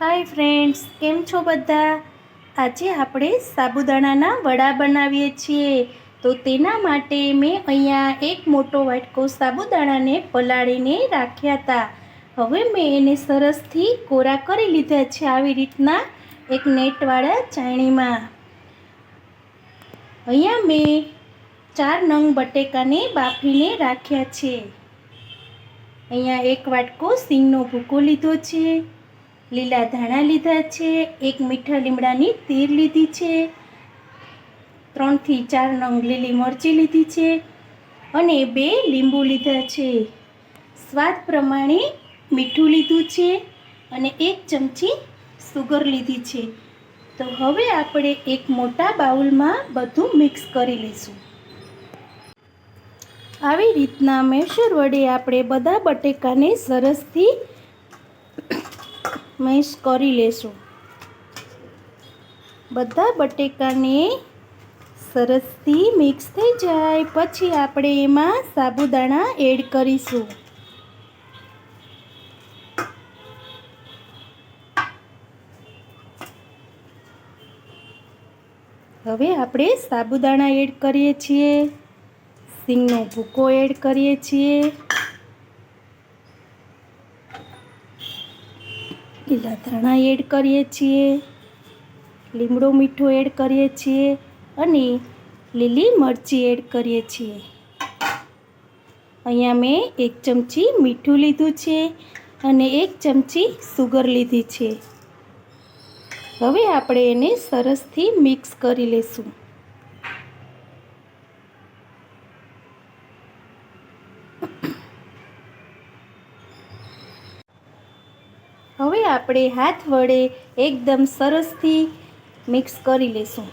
Hi friends, કેમ છો બધા? આજે આપણે સાબુદાણાના વડા બનાવીએ છીએ. તો તેના માટે મેં અહીંયા એક મોટો વાટકો સાબુદાણાને પલાળીને રાખ્યા હતા. હવે મેં એને સરસથી કોરા કરી લીધા છે આવી રીતના એક નેટવાળા ચાણીમાં અહીંયા મેં ચાર નંગ બટેકાને બાફીને રાખ્યા છે. અહીંયા એક વાટકો સિંગનો ભૂકો લીધો છે. લીલા ધાણા લીધા છે, એક મીઠા લીમડાની તીર લીધી છે, ત્રણથી ચાર નંગ લીલી મરચી લીધી છે અને બે લીંબુ લીધા છે. સ્વાદ પ્રમાણે મીઠું લીધું છે અને એક ચમચી સુગર લીધી છે. તો હવે આપણે એક મોટા બાઉલમાં બધું મિક્સ કરી લઈશું. આવી રીતના મેશર વડે આપણે બધા બટેકાને સરસથી મેશ કરી લેશું. બધા બટેકાને સરસથી મિક્સ થઈ જાય, પછી આપણે એમાં સાબુદાણા એડ કરીશું. હવે આપણે સાબુદાણા એડ કરીએ છીએ, સિંગનો ભૂકો એડ કરીએ છીએ. લીલા ધાણા એડ કરીએ છીએ, લીમડો મીઠો એડ કરીએ છીએ અને લીલી મરચી એડ કરીએ છીએ. અહીંયા મેં એક ચમચી મીઠું લીધું છે અને એક ચમચી સુગર લીધી છે. હવે આપણે એને સરસથી મિક્સ કરી લઈશું હવે આપણે હાથ વડે એકદમ સરસથી મિક્સ કરી લઈશું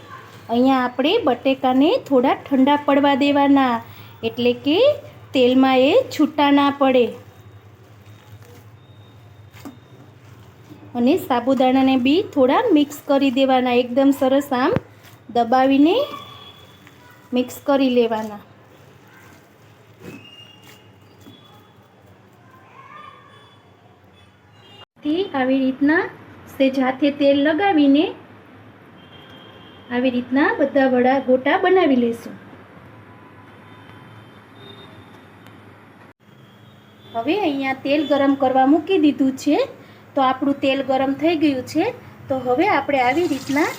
અહીંયા આપણે બટેકાને થોડા ઠંડા પડવા દેવાના, એટલે કે તેલમાં એ છૂટા ના પડે. અને સાબુદાણાને બી થોડા મિક્સ કરી દેવાના, એકદમ સરસ આમ દબાવીને મિક્સ કરી લેવાના. થી આવી રીતના તે જાતે તેલ લગાવીને આવી રીતના બધા વડા ગોટા બનાવી લેશું. હવે અહીંયા તેલ ગરમ કરવા મૂકી દીધું છે, તો આપણું તેલ ગરમ થઈ ગયું છે, તો હવે આપણે આવી રીતના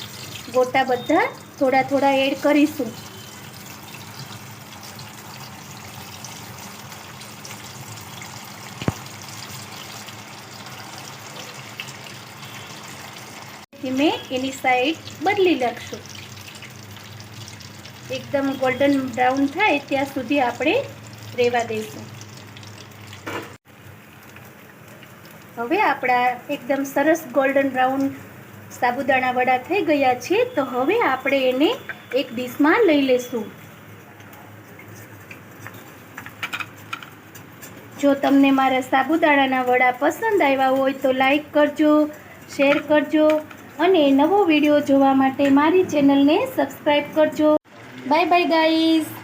ગોટા બધા થોડા થોડા એડ કરીશું. ધીમે એની સાઈડ બદલી નાખશું. એકદમ ગોલ્ડન બ્રાઉન થાય ત્યાં સુધી આપણે રહેવા દઈશું. હવે આપણા એકદમ સરસ ગોલ્ડન બ્રાઉન સાબુદાણા વડા થઈ ગયા છે, તો હવે આપણે એને એક ડીશમાં લઈ લેશું જો તમને મારા સાબુદાણાના વડા પસંદ આવ્યા હોય તો લાઈક કરજો શેર કરજો અને નવો વીડિયો જોવા માટે મારી ચેનલને સબસ્ક્રાઈબ કરજો. Bye bye guys.